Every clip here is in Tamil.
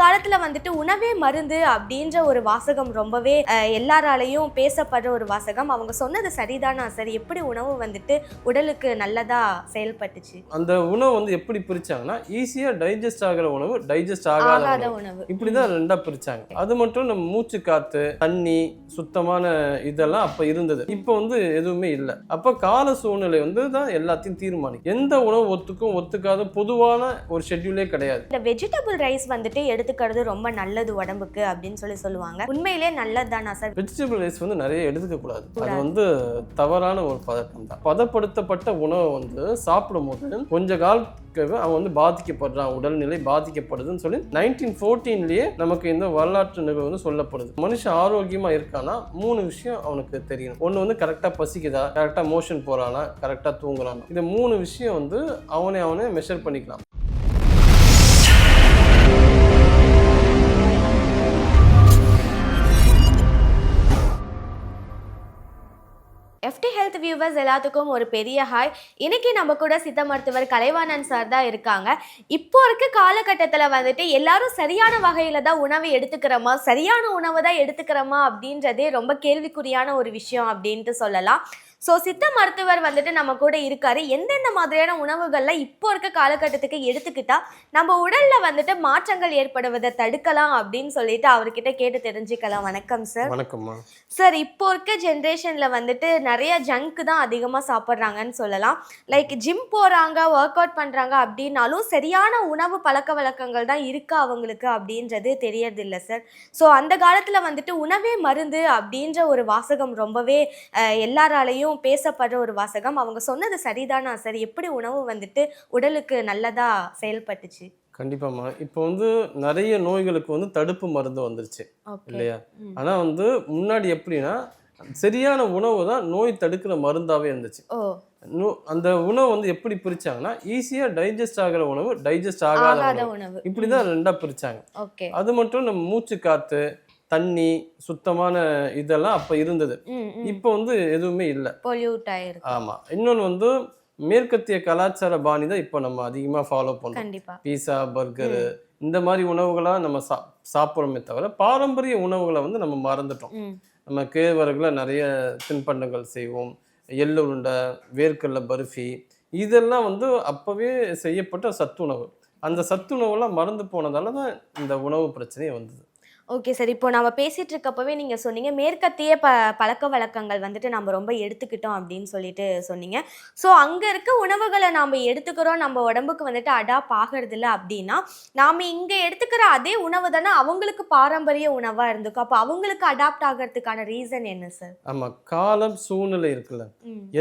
காலத்துல வந்துட்டு உணவே மருந்து அப்படின்ற ஒரு வாசகம் ரொம்பவே எல்லாராலையும் பேசப்படுற ஒரு வாசகம். அவங்க சொன்னது சரிதானா சார். எப்படி உணவு வந்துட்டு உடலுக்கு நல்லதா செயல்பட்டுச்சு? அந்த உணவு வந்து எப்படி பிரிச்சாங்கன்னா ஈஸியா டைஜஸ்ட் ஆகிற உணவு டைஜஸ்ட் ஆகாத உணவு. இப்படிதான் ரெண்டா பிரிச்சாங்க. அது மட்டும் நம்ம மூச்சு காத்து தண்ணி சுத்தமான இதெல்லாம் அப்ப இருந்தது. இப்போ வந்து எதுவுமே இல்லை. அப்ப கால சூழ்நிலை வந்து தான் எல்லாத்தையும் தீர்மானிக்கும். எந்த உணவு ஒத்துக்கும் ஒத்துக்காத பொதுவான ஒரு ஷெட்யூலே கிடையாது. இந்த வெஜிடபிள் ரைஸ் வந்துட்டு எடுத்துக்கிறது ரொம்ப நல்லது உடம்புக்கு அப்படின்னு சொல்லி சொல்லுவாங்க. உண்மையிலே நல்லதுதானா சார். வெஜிடபிள் ரைஸ் வந்து நிறைய எடுத்துக்க கூடாது. அது. வந்து தவறான ஒரு பதட்டம் தான். பதப்படுத்தப்பட்ட உணவை வந்து சாப்பிடும்போது கொஞ்ச காலத்துக்கு அவன் வந்து பாதிக்கப்படுறான். உடல்நிலை பாதிக்கப்படுதுன்னு சொல்லி நைன்டீன் ஃபோர்டீன்லயே நமக்கு இந்த வரலாற்று நிகழ்வு வந்து சொல்லப்படுது. மனுஷன் ஆரோக்கியமா இருக்கானா மூணு விஷயம் அவனுக்கு தெரியணும் ஒன்று வந்து கரெக்டாக பசிக்குதா? கரெக்டாக மோஷன் போறானா? கரெக்டாக தூங்குறானா? இந்த மூணு விஷயம் வந்து அவனை அவனே மெஷர் பண்ணிக்கலாம். எஃப்டி ஹெல்த் வியூவர்ஸ் எல்லாத்துக்கும் ஒரு பெரிய ஹாய் இன்னைக்கு நம்ம கூட சித்த மருத்துவர் கலைவாணன் சார் தான் இருக்காங்க. இப்போ இருக்க காலகட்டத்தில் வந்துட்டு எல்லாரும் சரியான வகையில் தான் உணவை எடுத்துக்கிறோமா? சரியான உணவை தான் எடுத்துக்கிறோமா? அப்படின்றதே ரொம்ப கேள்விக்குறியான ஒரு விஷயம் அப்படின்ட்டு சொல்லலாம். ஸோ சித்த மருத்துவர் வந்துட்டு நம்ம கூட இருக்காரு. எந்தெந்த மாதிரியான உணவுகள்ல இப்போ இருக்க காலகட்டத்துக்கு எடுத்துக்கிட்டா நம்ம உடல்ல வந்துட்டு மாற்றங்கள் ஏற்படுவதை தடுக்கலாம் அப்படின்னு சொல்லிட்டு அவர்கிட்ட கேட்டு தெரிஞ்சுக்கலாம். வணக்கம் சார் வணக்கம்மா. சார் இப்போ இருக்க ஜென்ரேஷனில் வந்துட்டு நிறைய ஜங்க் தான் அதிகமாக சாப்பிட்றாங்கன்னு சொல்லலாம். லைக் ஜிம் போகிறாங்க ஒர்க் அவுட் பண்ணுறாங்க அப்படின்னாலும் சரியான உணவு பழக்க வழக்கங்கள் தான் இருக்கா அவங்களுக்கு அப்படின்றது தெரியறதில்ல சார் ஸோ அந்த காலத்தில் வந்துட்டு உணவே மருந்து அப்படின்ற ஒரு வாசகம் ரொம்பவே அஹ், எல்லாராலையும் பேசப்படுற ஒரு வாசகம். அவங்க சொன்னது சரிதானா சார்? எப்படி உணவு வந்துட்டு உடலுக்கு நல்லதா செயல்பட்டுச்சு? கண்டிப்பாம்மா. இப்போ வந்து நிறைய நோய்களுக்கு வந்து தடுப்பு மருந்து வந்துருச்சு. இல்லையா. ஆனா வந்து முன்னாடி எப்படின்னா சரியான உணவு தான் நோய் தடுக்கிற மருந்தாவே இருந்துச்சு. அந்த உணவு வந்து எப்படி பிரிச்சாங்கன்னா ஈஸியா டைஜஸ்ட் ஆகிற உணவு டைஜஸ்ட் ஆகாத உணவு. இப்படிதான் ரெண்டா பிரிச்சாங்க. அது மட்டும் நம்ம மூச்சு காத்து தண்ணி சுத்தமான இதெல்லாம் அப்ப இருந்தது. இப்போ வந்து எதுவுமே இல்லை. பொல்யூட் ஆயிருக்கு. ஆமா. இன்னொன்று வந்து மேற்கத்திய கலாச்சார பாணி தான் இப்போ நம்ம அதிகமா ஃபாலோ கண்டிப்பா. பீஸா பர்கரு இந்த மாதிரி உணவுகளா நம்ம சா சாப்பிட்றோமே தவிர பாரம்பரிய உணவுகளை வந்து நம்ம மறந்துட்டோம். நம்ம கேழ்வரகுல நிறைய தின்பண்டங்கள் செய்வோம். எள்ளு உருண்டை வேர்க்கடலை பர்ஃபி இதெல்லாம் வந்து அப்போவே செய்யப்பட்ட சத்துணவு. அந்த சத்துணவுலாம் மறந்து போனதால தான் இந்த உணவு பிரச்சனையே வந்தது. Okay sir. இப்போ நம்ம பேசிட்டு இருக்கப்பவே நீங்க சொன்னீங்க மேற்கத்திய ப பழக்க வழக்கங்கள் வந்துட்டு நம்ம ரொம்ப எடுத்துக்கிட்டோம் அப்படின்னு சொல்லிட்டு சொன்னீங்க. ஸோ அங்க இருக்க உணவுகளை நாம எடுத்துக்கிறோம் நம்ம உடம்புக்கு வந்துட்டு அடாப்ட் ஆகிறது இல்லை அப்படின்னா நாம இங்க எடுத்துக்கிற அதே உணவு தானே அவங்களுக்கு பாரம்பரிய உணவா இருந்துக்கும் அப்போ அவங்களுக்கு அடாப்ட் ஆகிறதுக்கான ரீசன் என்ன சார்? ஆமா காலம் சூழ்நிலை இருக்குல்ல.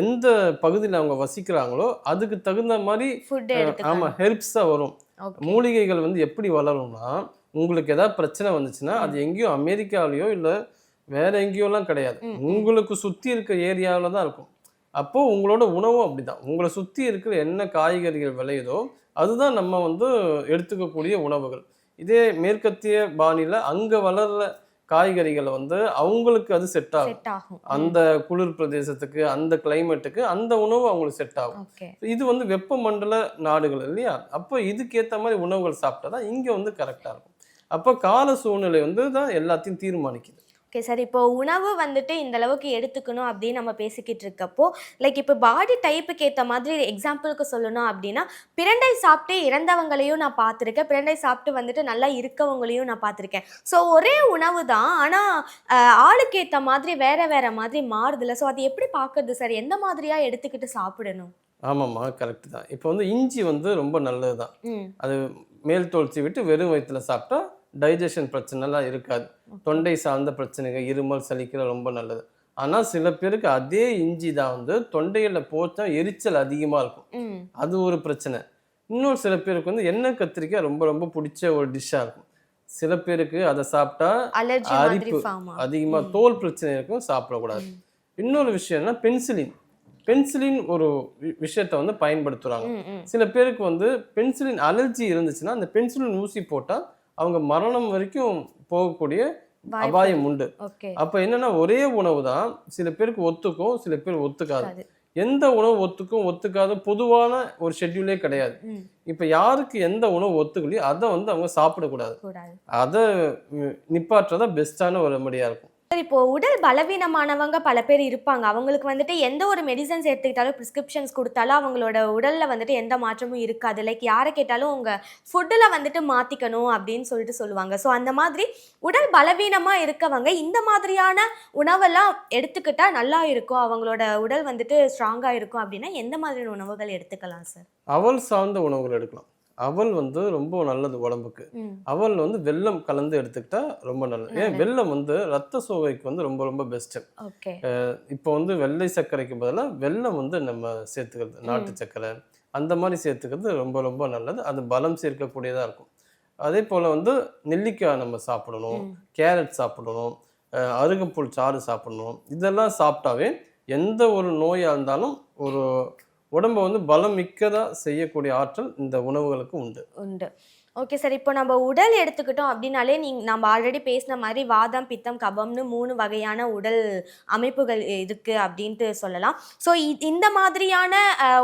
எந்த பகுதியில் அவங்க வசிக்கிறாங்களோ அதுக்கு தகுந்த மாதிரி ஃபுட் ஆமா ஹெல்ப்ஸாக வரும். மூலிகைகள் வந்து எப்படி வளரும்னா உங்களுக்கு ஏதாவது பிரச்சனை வந்துச்சுன்னா அது எங்கேயோ அமெரிக்காவிலயோ இல்லை வேற எங்கேயோலாம் கிடையாது. உங்களுக்கு சுற்றி இருக்க ஏரியாவில் தான் இருக்கும். அப்போ உங்களோட உணவும் அப்படிதான். உங்களை சுற்றி இருக்கிற என்ன காய்கறிகள் விளையுதோ அதுதான் நம்ம வந்து எடுத்துக்கக்கூடிய உணவுகள். இதே மேற்கத்திய பாணியில் அங்கே வளர்ற காய்கறிகளை வந்து அவங்களுக்கு அது செட் ஆகும். அந்த குளிர் பிரதேசத்துக்கு அந்த கிளைமேட்டுக்கு அந்த உணவு அவங்களுக்கு செட் ஆகும். இது வந்து வெப்பமண்டல நாடுகள் இல்லையா? அப்போ இதுக்கேற்ற மாதிரி உணவுகள் சாப்பிட்டா தான் இங்கே வந்து கரெக்டாக இருக்கும். அப்போ கால சூழ்நிலை வந்து தான் எல்லாத்தையும் தீர்மானிக்குது. ஓகே சார் இப்போ உணவு வந்துட்டு இந்த அளவுக்கு எடுத்துக்கணும் அப்படின்னு நம்ம பேசிக்கிட்டு இருக்கப்போ லைக் இப்போ பாடி டைப்புக்கு ஏற்ற மாதிரி எக்ஸாம்பிளுக்கு சொல்லணும் அப்படின்னா பிரண்டை சாப்பிட்டு இறந்தவங்களையும் நான் பார்த்துருக்கேன். பிரண்டை சாப்பிட்டு வந்துட்டு நல்லா இருக்கவங்களையும் நான் பார்த்துருக்கேன். ஸோ ஒரே உணவு தான். ஆனால் ஆளுக்கு ஏற்ற மாதிரி வேற வேற மாதிரி மாறுதுல்ல. ஸோ அது எப்படி பார்க்கறது சார் எந்த மாதிரியாக எடுத்துக்கிட்டு சாப்பிடணும்? ஆமாம்மா கரெக்ட் தான். இப்போ வந்து இஞ்சி வந்து ரொம்ப நல்லது தான் அது மேல் தோல்ச்சி விட்டு வெறும் வயிற்றுல சாப்பிட்டா டைஜஷன் பிரச்சனைலாம் இருக்காது. தொண்டை சார்ந்த பிரச்சனைகள் இருமல் சளிக்கிற ரொம்ப நல்லது. ஆனால் சில பேருக்கு அதே இஞ்சி தான் வந்து தொண்டையில் போச்சா எரிச்சல் அதிகமாக இருக்கும். அது ஒரு பிரச்சனை. இன்னொரு சில பேருக்கு வந்து எண்ணெய் கத்திரிக்காய் ரொம்ப ரொம்ப பிடிச்ச ஒரு டிஷ்ஷாக இருக்கும். சில பேருக்கு அதை சாப்பிட்டா அரிப்பு அதிகமாக தோல் பிரச்சனை இருக்கும் சாப்பிடக்கூடாது. இன்னொரு விஷயம் என்ன பென்சிலின் பென்சிலின் ஒரு விஷயத்தை வந்து பயன்படுத்துகிறாங்க சில பேருக்கு வந்து பென்சிலின் அலர்ஜி இருந்துச்சுன்னா அந்த பென்சிலின் ஊசி போட்டால் அவங்க மரணம் வரைக்கும் போகக்கூடிய அபாயம் உண்டு. அப்போ என்னன்னா ஒரே உணவு தான் சில பேருக்கு ஒத்துக்கும் சில பேர் ஒத்துக்காது. எந்த உணவு ஒத்துக்கும் ஒத்துக்காத பொதுவான ஒரு ஷெட்யூலே கிடையாது. இப்போ யாருக்கு எந்த உணவு ஒத்துக்கலையோ அதை வந்து அவங்க சாப்பிடக்கூடாது. கூடாது. அதை நிப்பாட்டுறதா பெஸ்ட்டான ஒரு ரெமடியாக இருக்கும். சார் இப்போ உடல் பலவீனமானவங்க பல பேர் இருப்பாங்க. அவங்களுக்கு வந்துட்டு எந்த ஒரு மெடிசன்ஸ் எடுத்துக்கிட்டாலும் ப்ரிஸ்கிரிப்ஷன்ஸ் கொடுத்தாலும் அவங்களோட உடல்ல வந்துட்டு எந்த மாற்றமும் இருக்காது. லைக் யாரை கேட்டாலும் உங்க ஃபுட்டில் வந்துட்டு மாத்திக்கணும் அப்படின்னு சொல்லிட்டு சொல்லுவாங்க. ஸோ அந்த மாதிரி உடல் பலவீனமா இருக்கவங்க இந்த மாதிரியான உணவெல்லாம் எடுத்துக்கிட்டா நல்லா இருக்கும். அவங்களோட உடல் வந்துட்டு ஸ்ட்ராங்காக இருக்கும் அப்படின்னா எந்த மாதிரியான உணவுகள் எடுத்துக்கலாம் சார் அவல் சார்ந்த உணவுகள் எடுக்கலாம். அவல் வந்து ரொம்ப நல்லது உடம்புக்கு. அவல் வந்து வெல்லம் கலந்து எடுத்துக்கிட்டா ரொம்ப நல்லது. ஏன். வெல்லம் வந்து ரத்த சோகைக்கு வந்து ரொம்ப ரொம்ப பெஸ்ட்டு இப்போ வந்து வெள்ளை சர்க்கரைக்கு பதிலாக வெல்லம் வந்து நம்ம சேர்த்துக்கிறது. நாட்டு சர்க்கரை அந்த மாதிரி சேர்த்துக்கிறது ரொம்ப ரொம்ப நல்லது. அது பலம் சேர்க்கக்கூடியதாக இருக்கும். அதே போல் வந்து நெல்லிக்காய் நம்ம சாப்பிடணும். கேரட் சாப்பிடணும். அருகம்புல் சாறு சாப்பிடணும். இதெல்லாம் சாப்பிட்டாவே எந்த ஒரு நோயாக இருந்தாலும் ஒரு உடம்பை வந்து பலம் மிக்கதாக செய்யக்கூடிய ஆற்றல் இந்த உணவுகளுக்கு உண்டு. உண்டு. ஓகே சார் இப்போ நம்ம உடல் எடுத்துக்கிட்டோம் அப்படின்னாலே நீங்க நம்ம ஆல்ரெடி பேசின மாதிரி வாதம் பித்தம் கபம்னு மூணு வகையான உடல் அமைப்புகள் இருக்கு அப்படின்ட்டு சொல்லலாம். ஸோ இந்த மாதிரியான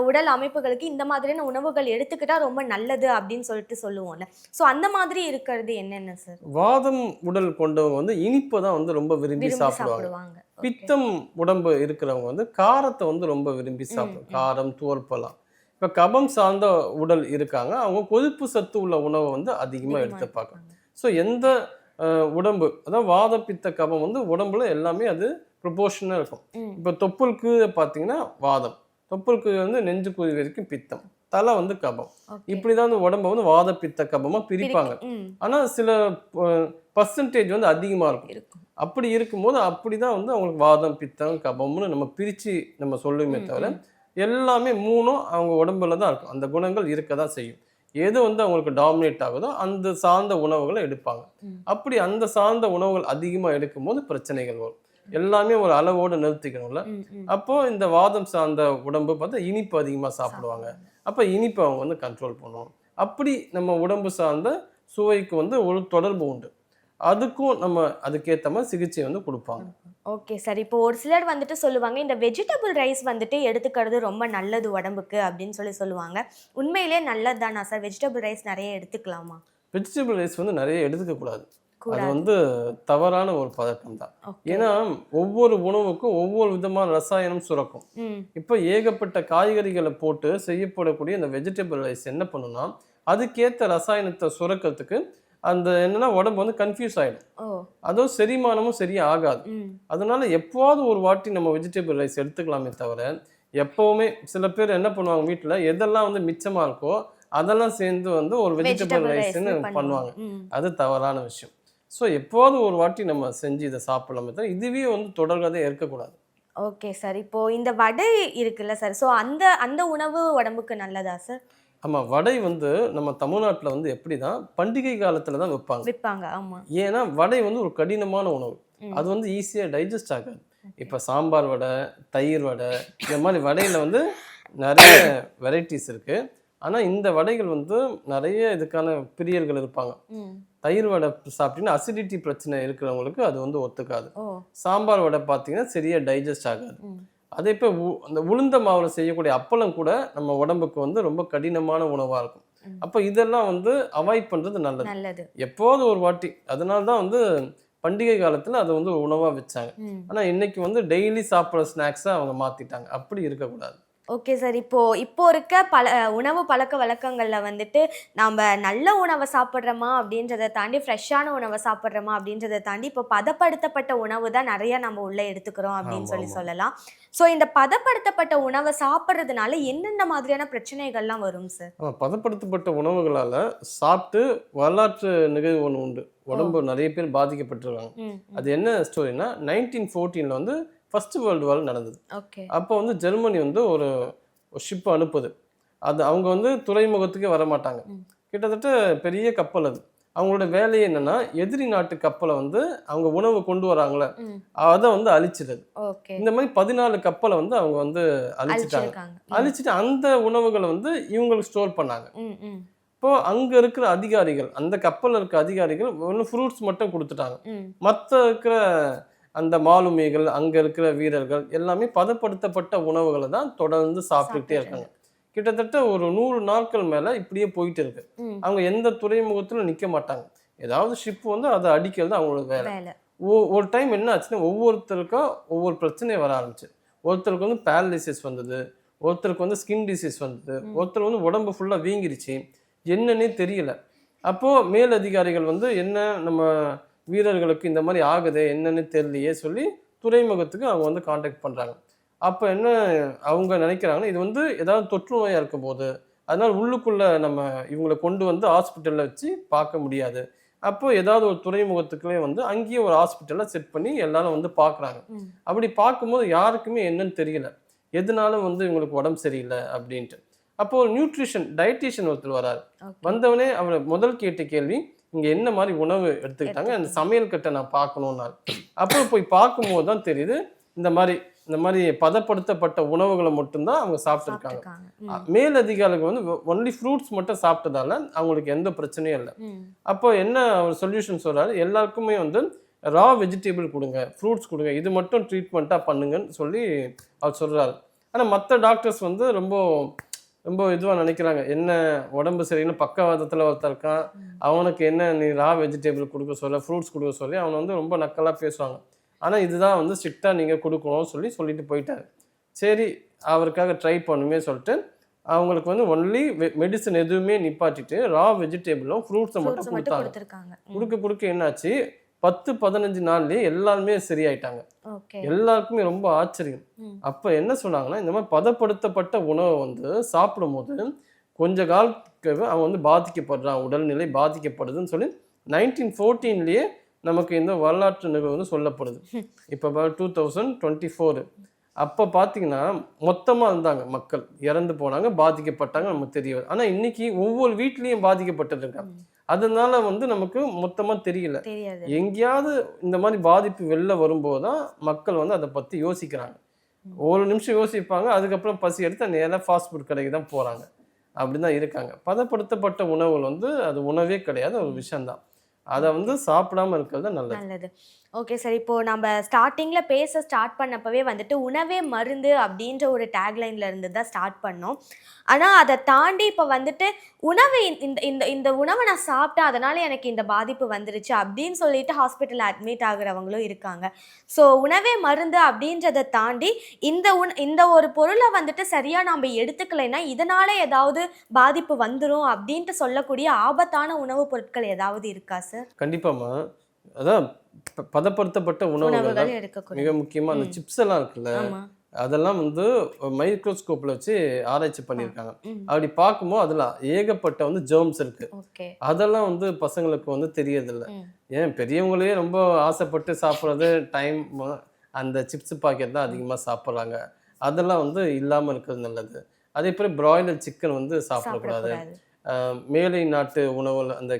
உடல் அமைப்புகளுக்கு இந்த மாதிரியான உணவுகள் எடுத்துக்கிட்டா ரொம்ப நல்லது அப்படின்னு சொல்லிட்டு சொல்லுவோம்ல. ஸோ அந்த மாதிரி இருக்கிறது என்னென்ன சார் வாதம் உடல் கொண்டவங்க வந்து இனிப்பை தான் வந்து ரொம்ப விரும்பி சாப்பிடுவாங்க. பித்தம் உடம்பு இருக்கிறவங்க வந்து காரத்தை வந்து ரொம்ப விரும்பி சாப்பிடும். காரம் துவர்ப்பெல்லாம் இப்போ கபம் சார்ந்த உடல் இருக்காங்க. அவங்க கொழுப்பு சத்து உள்ள உணவை வந்து அதிகமாக அதிகமா எடுத்துப்பாங்க. ஸோ எந்த உடம்பு அதாவது வாத பித்த கபம் வந்து உடம்புல எல்லாமே அது ப்ரொபோஷனாக இருக்கும். இப்போ தொப்புளுக்கு பார்த்தீங்கன்னா வாதம். தொப்புளுக்கு வந்து நெஞ்சு குழி வரைக்கும் பித்தம். தலை வந்து கபம். Okay. இப்படி தான் வந்து உடம்பை வந்து வாத பித்த கபமாக பிரிப்பாங்க. ஆனால் சில பர்சன்டேஜ் வந்து அதிகமாக இருக்கும். அப்படி இருக்கும்போது அப்படி தான் வந்து அவங்களுக்கு வாதம் பித்தம் கபம்னு நம்ம பிரித்து நம்ம சொல்லுமே தவிர. எல்லாமே மூணும் அவங்க உடம்புல தான் இருக்கும். அந்த குணங்கள் இருக்க தான் செய்யும். எது வந்து அவங்களுக்கு டாமினேட் ஆகுதோ அந்த சார்ந்த உணவுகளை எடுப்பாங்க. அப்படி அந்த சார்ந்த உணவுகள் அதிகமாக எடுக்கும்போது பிரச்சனைகள் வரும். எல்லாமே ஒரு அளவோடு நிறுத்திக்கணும்ல. அப்போ இந்த வாதம் சார்ந்த உடம்பு பார்த்தா இனிப்பு அதிகமாக சாப்பிடுவாங்க. அப்போ இனிப்பு அவங்க வந்து கண்ட்ரோல் பண்ணுவோம் அப்படி நம்ம உடம்பு சார்ந்த சுவைக்கு வந்து ஒரு தொடர்பு உண்டு. அதுக்கும் நம்ம அதுக்கேற்ற மாதிரி சிகிச்சை வந்து கொடுப்பாங்க. ஓகே சார் இப்போ ஒரு சிலர் வந்துட்டு சொல்லுவாங்க இந்த வெஜிடபிள் ரைஸ் வந்துட்டு எடுத்துக்கிறது ரொம்ப நல்லது உடம்புக்கு அப்படின்னு சொல்லி சொல்லுவாங்க. உண்மையிலே நல்லது தானா சார் வெஜிடபிள் ரைஸ் நிறைய எடுத்துக்கலாமா? வெஜிடபிள் ரைஸ் வந்து நிறைய எடுத்துக்கக்கூடாது அது வந்து தவறான ஒரு பழக்கம் தான். ஏன்னா ஒவ்வொரு உணவுக்கும் ஒவ்வொரு விதமான ரசாயனம் சுரக்கும். இப்போ ஏகப்பட்ட காய்கறிகளை போட்டு செய்யப்படக்கூடிய இந்த வெஜிடபிள் ரைஸ் என்ன பண்ணுன்னா அதுக்கேற்ற ரசாயனத்தை சுரக்கிறதுக்கு அந்த என்னன்னா உடம்பு வந்து கன்ஃபியூஸ் ஆகிடும் ஓ. அதுவும் செரிமானமும் சரியா ஆகாது அதனால எப்போவாவது ஒரு வாட்டி நம்ம வெஜிடபிள் ரைஸ் எடுத்துக்கலாமே தவிர எப்போவுமே சில பேர் என்ன பண்ணுவாங்க வீட்டில் எதெல்லாம் வந்து மிச்சமாக இருக்கோ அதெல்லாம் சேர்ந்து வந்து ஒரு வெஜிடபிள் வெஜிடபிள் ரைஸ்ன்னு ரைஸ் பண்ணுவாங்க. அது தவறான விஷயம். ஸோ எப்போவாவது ஒரு வாட்டி நம்ம செஞ்சு இதை சாப்பிடலாமே தவிர இதுவே வந்து தொடர்கதை இருக்கக்கூடாது. ஓகே சார் இப்போ இந்த வடை இருக்குல்ல சார் ஸோ அந்த அந்த உணவு உடம்புக்கு நல்லதா சார் ஆமாம் வடை வந்து நம்ம தமிழ்நாட்டில் வந்து எப்படி தான் பண்டிகை காலத்தில் தான் வைப்பாங்க விற்பாங்க ஆமா. ஏன்னா வடை வந்து ஒரு கடினமான உணவு. அது வந்து ஈஸியாக டைஜஸ்ட் ஆகாது. இப்போ சாம்பார் வடை தயிர் வடை இந்த மாதிரி வடையில் வந்து நிறைய வெரைட்டிஸ் இருக்குது ஆனால் இந்த வடைகள் வந்து நிறைய இதுக்கான பிரியர்கள் இருப்பாங்க. தயிர் வடை சாப்பிட்டீங்கன்னா அசிடிட்டி பிரச்சனை இருக்கிறவங்களுக்கு அது வந்து ஒத்துக்காது. சாம்பார் வடை பார்த்தீங்கன்னா சரியாக டைஜஸ்ட் ஆகாது. அதே இப்போ அந்த உளுந்த மாவில் செய்யக்கூடிய அப்பளம் கூட நம்ம உடம்புக்கு வந்து ரொம்ப கடினமான உணவாக இருக்கும். அப்போ இதெல்லாம் வந்து அவாய்ட் பண்ணுறது நல்லது. நல்லது. எப்போது ஒரு வாட்டி அதனால தான் வந்து பண்டிகை காலத்தில் அதை வந்து உணவாக வச்சாங்க. ஆனால் இன்னைக்கு வந்து டெய்லி சாப்பிட்ற ஸ்நாக்ஸை அவங்க மாற்றிட்டாங்க அப்படி இருக்கக்கூடாது. Okay sir. இப்போ இப்போ இருக்க பல உணவு பழக்க வழக்கங்கள்ல வந்துட்டு நம்ம நல்ல உணவை சாப்பிட்றோமா அப்படின்றத தாண்டி ஃப்ரெஷ்ஷான உணவை சாப்பிட்றோமா அப்படின்றத தாண்டி இப்போ பதப்படுத்தப்பட்ட உணவு தான் நிறைய நம்ம உள்ள எடுத்துக்கிறோம் அப்படின்னு சொல்லி. சொல்லலாம். ஸோ இந்த பதப்படுத்தப்பட்ட உணவை சாப்பிட்றதுனால என்னென்ன மாதிரியான பிரச்சனைகள்லாம் வரும் சார்? பதப்படுத்தப்பட்ட உணவுகளால் சாப்பிட்டு வரலாற்று நிகழ்வு ஒன்று உண்டு. உடம்பு நிறைய பேர் பாதிக்கப்பட்டிருக்காங்க ம் அது என்ன ஸ்டோரினா நைன்டீன் ஃபோர்டீனில் வந்து ஃபர்ஸ்ட் வேர்ல்டு வார் நடந்தது. ஓகே அப்போ வந்து ஜெர்மனி வந்து ஒரு ஷிப் அனுப்புது. அது அவங்க வந்து துறைமுகத்துக்கே வர மாட்டாங்க. கிட்டத்தட்ட பெரிய கப்பல் அது. அவங்களோட வேலையே என்னன்னா எதிரி நாட்டு கப்பலை வந்து அவங்க உணவு கொண்டு வராங்களே அதை வந்து அழிச்சிடுது. இந்த மாதிரி பதினாலு கப்பலை வந்து அவங்க வந்து அழிச்சிட்டாங்க. அழிச்சிட்டு அந்த உணவுகளை வந்து இவங்களுக்கு ஸ்டோர் பண்ணாங்க. இப்போ அங்க இருக்கிற அதிகாரிகள் அந்த கப்பல்ல இருக்க அதிகாரிகள் ஒன்று ஃப்ரூட்ஸ் மட்டும் கொடுத்துட்டாங்க. மற்ற இருக்கிற அந்த மாலுமிகள் அங்கே இருக்கிற வீரர்கள் எல்லாமே பதப்படுத்தப்பட்ட உணவுகளை தான் தொடர்ந்து சாப்பிட்டுக்கிட்டே இருக்காங்க. கிட்டத்தட்ட ஒரு நூறு நாட்கள் மேலே இப்படியே போயிட்டு இருக்கு. அவங்க எந்த துறைமுகத்திலும் நிற்க மாட்டாங்க. ஏதாவது ஷிப் வந்து அதை அடிக்கிறது அவங்களோட வேலை. ஒரு டைம் என்ன ஆச்சுன்னா ஒவ்வொருத்தருக்கும் ஒவ்வொரு பிரச்சனை வர ஆரம்பிச்சு. ஒருத்தருக்கு வந்து பேரலிசிஸ் வந்தது ஒருத்தருக்கு வந்து ஸ்கின் டிசீஸ் வந்தது ஒருத்தர் வந்து உடம்பு ஃபுல்லாக வீங்கிருச்சு. என்னன்னே தெரியல. அப்போது மேலதிகாரிகள் வந்து என்ன நம்ம வீரர்களுக்கு இந்த மாதிரி ஆகுது என்னன்னு தெரியலையே சொல்லி துறைமுகத்துக்கு அவங்க வந்து காண்டாக்ட் பண்ணுறாங்க அப்போ என்ன அவங்க நினைக்கிறாங்கன்னா இது வந்து ஏதாவது தொற்று நோயாக இருக்கும் போது அதனால உள்ளுக்குள்ள நம்ம இவங்களை கொண்டு வந்து ஹாஸ்பிட்டலில் வச்சு பார்க்க முடியாது. அப்போ ஏதாவது ஒரு துறைமுகத்துக்குள்ளே வந்து அங்கேயே ஒரு ஹாஸ்பிட்டலை செட் பண்ணி எல்லாரும் வந்து பார்க்குறாங்க. அப்படி பார்க்கும்போது யாருக்குமே என்னன்னு தெரியல. எதனால வந்து இவங்களுக்கு உடம்பு சரியில்லை அப்படின்ட்டு. அப்போ ஒரு நியூட்ரிஷன் டயட்டீஷியன் ஒருத்தர் வராரு. வந்தவனே அவர் முதல் கேட்ட கேள்வி இங்க என்ன மாதிரி உணவு எடுத்துக்கிட்டாங்க? அந்த சமையல் கட்டை நான் பார்க்கணும்னாரு அப்புறம் போய் பார்க்கும்போது தான் தெரியுது இந்த மாதிரி இந்த மாதிரி பதப்படுத்தப்பட்ட உணவுகளை மட்டும்தான் அவங்க சாப்பிட்டுருக்காங்க. மேலதிகாரிகள் வந்து ஒன்லி ஃப்ரூட்ஸ் மட்டும் சாப்பிட்டதால அவங்களுக்கு எந்த பிரச்சனையும் இல்லை. அப்போ என்ன ஒரு சொல்யூஷன் சொல்றாரு? எல்லாருக்குமே வந்து ரா வெஜிடபிள் கொடுங்க ஃப்ரூட்ஸ் கொடுங்க இது மட்டும் ட்ரீட்மெண்ட்டாக பண்ணுங்கன்னு சொல்லி அவர் சொல்றாரு. ஆனால் மற்ற டாக்டர்ஸ் வந்து ரொம்ப ரொம்ப இதுவாக நினைக்கிறாங்க. என்ன உடம்பு சரியில்லை பக்கவாதத்தில் ஒருத்தர் இருக்கான். அவனுக்கு என்ன நீ ரா வெஜிடபிள் கொடுக்க சொல்ல ஃப்ரூட்ஸ் கொடுக்க சொல்லி அவனை வந்து ரொம்ப நக்கலாக பேசுவாங்க. ஆனால் இதுதான் வந்து ஸ்ட்ரிக்டாக நீங்கள் கொடுக்கணும்னு சொல்லி சொல்லிட்டு போயிட்டாரு. சரி அவருக்காக ட்ரை பண்ணுமே சொல்லிட்டு அவங்களுக்கு வந்து ஒன்லி மெடிசன் எதுவுமே நிப்பாட்டிட்டு ரா வெஜிடபிளும் ஃப்ரூட்ஸை மட்டும் கொடுத்தாங்க. கொடுக்க கொடுக்க என்னாச்சு? பத்து பதினஞ்சு நாள்லயே எல்லாருமே சரியாயிட்டாங்க. எல்லாருக்குமே ரொம்ப ஆச்சரியம். அப்ப என்ன சொன்னாங்கன்னா இந்த மாதிரி பதப்படுத்தப்பட்ட உணவை வந்து சாப்பிடும்போது கொஞ்ச காலத்துக்கு அவன் வந்து பாதிக்கப்படுறான் உடல்நிலை பாதிக்கப்படுதுன்னு சொல்லி நைன்டீன் ஃபோர்டீன்லேயே நமக்கு இந்த வரலாற்று நிகழ்வு வந்து சொல்லப்படுது. இப்போ டூ தௌசண்ட் டுவெண்ட்டி ஃபோரு அப்போ பார்த்தீங்கன்னா மொத்தமாக இருந்தாங்க மக்கள். இறந்து போனாங்க பாதிக்கப்பட்டாங்க நமக்கு தெரிய வருது ஆனால் இன்னைக்கு ஒவ்வொரு வீட்லேயும் பாதிக்கப்பட்டிருக்காங்க அதனால வந்து நமக்கு மொத்தமாக தெரியல. எங்கேயாவது இந்த மாதிரி பாதிப்பு வெளில வரும்போது தான் மக்கள் வந்து அதை பற்றி யோசிக்கிறாங்க. ஒரு நிமிஷம் யோசிப்பாங்க அதுக்கப்புறம் பசி எடுத்து நேராக ஃபாஸ்ட் ஃபுட் கடைக்கு தான் போகிறாங்க அப்படி தான் இருக்காங்க. பதப்படுத்தப்பட்ட உணவுகள் வந்து அது உணவே கிடையாது ஒரு விஷயம்தான். அதை வந்து சாப்பிடாம இருக்கிறது நல்லது. ஓகே சார் இப்போது நம்ம ஸ்டார்டிங்கில் பேச ஸ்டார்ட் பண்ணப்பவே வந்துட்டு உணவே மருந்து அப்படின்ற ஒரு டேக்லைனில் இருந்து தான் ஸ்டார்ட் பண்ணோம். ஆனால் அதை தாண்டி இப்போ வந்துட்டு உணவு இந்த- இந்த இந்த உணவை நான் சாப்பிட்டேன் அதனால் எனக்கு இந்த பாதிப்பு வந்துருச்சு அப்படின்னு சொல்லிட்டு ஹாஸ்பிட்டலில் அட்மிட் ஆகுறவங்களும் இருக்காங்க. ஸோ உணவே மருந்து அப்படின்றத தாண்டி இந்த உண் இந்த ஒரு பொருளை வந்துட்டு சரியாக நம்ம எடுத்துக்கலைன்னா இதனால் ஏதாவது பாதிப்பு வந்துடும் அப்படின்ட்டு சொல்லக்கூடிய ஆபத்தான உணவுப் பொருட்கள் ஏதாவது இருக்கா சார் கண்டிப்பாம்மா. அதான் பதப்படுத்தப்பட்ட உணவுகள் மிக முக்கியமா அந்த. சிப்ஸ் எல்லாம் இருக்குல்ல அதெல்லாம் வந்து மைக்ரோஸ்கோப்ல வச்சு ஆராய்ச்சி பண்ணியிருக்காங்க. அப்படி பார்க்கும்போது அதுல ஏகப்பட்ட வந்து ஜெர்ம்ஸ் இருக்கு. அதெல்லாம் வந்து பசங்களுக்கு வந்து தெரியறதில்ல. ஏன் பெரியவங்களே ரொம்ப ஆசைப்பட்டு சாப்பிட்றது டைம் அந்த சிப்ஸ் பாக்கெட் தான் அதிகமாக சாப்பிட்றாங்க. அதெல்லாம் வந்து இல்லாமல் இருக்கிறது நல்லது. அதே போல் பிராய்லர் சிக்கன் வந்து சாப்பிடக்கூடாது. மேலை நாட்டு உணவுகள் அந்த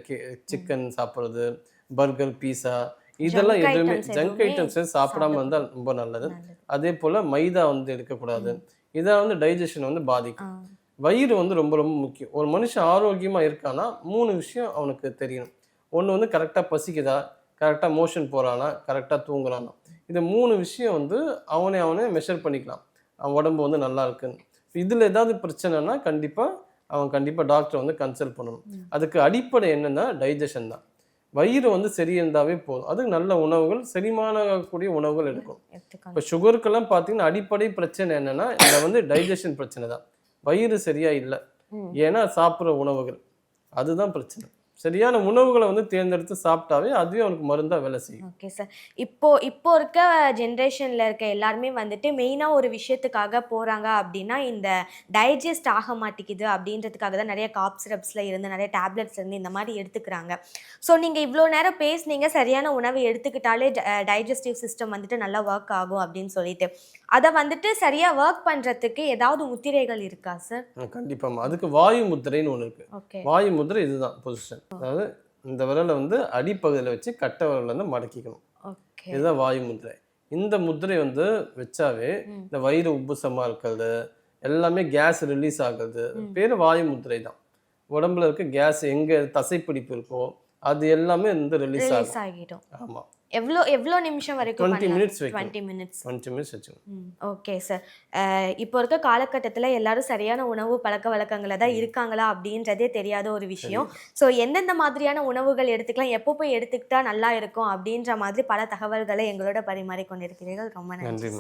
சிக்கன் சாப்பிட்றது. பர்கர் பீஸா இதெல்லாம் எதுவுமே ஜங்க் ஐட்டம்ஸ் சாப்பிடாம இருந்தால் ரொம்ப நல்லது. அதே போல் மைதா வந்து எடுக்கக்கூடாது. இதான் வந்து டைஜஷன் வந்து பாதிக்கும். வயிறு வந்து ரொம்ப ரொம்ப முக்கியம். ஒரு மனுஷன் ஆரோக்கியமாக இருக்கானா மூணு விஷயம் அவனுக்கு தெரியணும் ஒன்று வந்து கரெக்டாக பசிக்குதா? கரெக்டாக மோஷன் போகிறானா கரெக்டாக தூங்குறானா? இந்த மூணு விஷயம் வந்து அவனே அவனே மெஷர் பண்ணிக்கலாம். அவன் உடம்பு வந்து நல்லா இருக்குன்னு. இதில் ஏதாவது பிரச்சனைனா கண்டிப்பாக அவன் கண்டிப்பாக டாக்டரை வந்து கன்சல்ட் பண்ணணும். அதுக்கு அடிப்படை என்னன்னா டைஜஷன் தான். வயிறு வந்து சரி இருந்தாவே போதும். அதுக்கு நல்ல உணவுகள் செரிமானக்கூடிய உணவுகள் எடுக்கும். இப்போ சுகருக்கெல்லாம் பார்த்தீங்கன்னா அடிப்படை பிரச்சனை என்னன்னா இதில் வந்து டைஜஷன் பிரச்சனை தான் வயிறு சரியா இல்லை. ஏன்னா சாப்பிட்ற உணவுகள். அதுதான் பிரச்சனை. சரியான உணவுகளை வந்து தேர்ந்தெடுத்து சாப்பிட்டாவே அதுவே அவனுக்கு மருந்தா வேலை செய்யும். ஓகே சார் இப்போ இப்போ இருக்க ஜென்ரேஷன்ல இருக்க எல்லாருமே வந்துட்டு மெயினா ஒரு விஷயத்துக்காக போறாங்க அப்படின்னா இந்த டைஜஸ்ட் ஆக மாட்டேங்குது அப்படின்றதுக்காக தான் நிறைய காப் சிரப்ஸ்ல இருந்து நிறைய டேப்லெட்ஸ்ல இருந்து இந்த மாதிரி எடுத்துக்கிறாங்க. ஸோ நீங்க இவ்வளோ நேரம் பேசுனீங்க சரியான உணவை எடுத்துக்கிட்டாலே டைஜஸ்டிவ் சிஸ்டம் வந்துட்டு நல்லா ஒர்க் ஆகும் அப்படின்னு சொல்லிட்டு. அதை வந்துட்டு சரியா ஒர்க் பண்றதுக்கு ஏதாவது முத்திரைகள் இருக்கா சார் அஹ் கண்டிப்பாம்மா அதுக்கு வாயு முத்திரைன்னு ஒன்று இருக்கு. ஓகே வாயு முத்திரை இதுதான் பொசிஷன் அதாவது இந்த விரலை வந்து அடிப்பகுதியில் வச்சு கட்டை விரல்ல இருந்து மடக்கிக்கணும். இதுதான் வாயு முத்திரை இந்த முத்திரை வந்து வச்சாவே. இந்த வயிறு உப்புசமா இருக்கிறது எல்லாமே கேஸ் ரிலீஸ் ஆகுறது. பேர் வாயு முத்திரை தான். உடம்புல இருக்க கேஸ் எங்க தசைப்பிடிப்பு இருக்கோ அது எல்லாமே வந்து ரிலீஸ் ஆகிடும். ஆமா. எவ்வளோ எவ்வளோ நிமிஷம் வரைக்கும் 20 minutes வைக்கணும். டுவெண்ட்டி மினிட்ஸ் டுவெண்ட்டி மினிட்ஸ் வச்சுக்கணும். ஓகே சார் இப்போ இருக்க காலகட்டத்தில் எல்லாரும் சரியான உணவு பழக்க வழக்கங்களை தான் இருக்காங்களா அப்படின்றதே தெரியாத ஒரு விஷயம். ஸோ எந்தெந்த மாதிரியான உணவுகள் எடுத்துக்கலாம் எப்போ போய் எடுத்துக்கிட்டா நல்லா இருக்கும் அப்படின்ற மாதிரி பல தகவல்களை எங்களோட பரிமாறிக் கொண்டிருக்கிறீர்கள் ரொம்ப நன்றி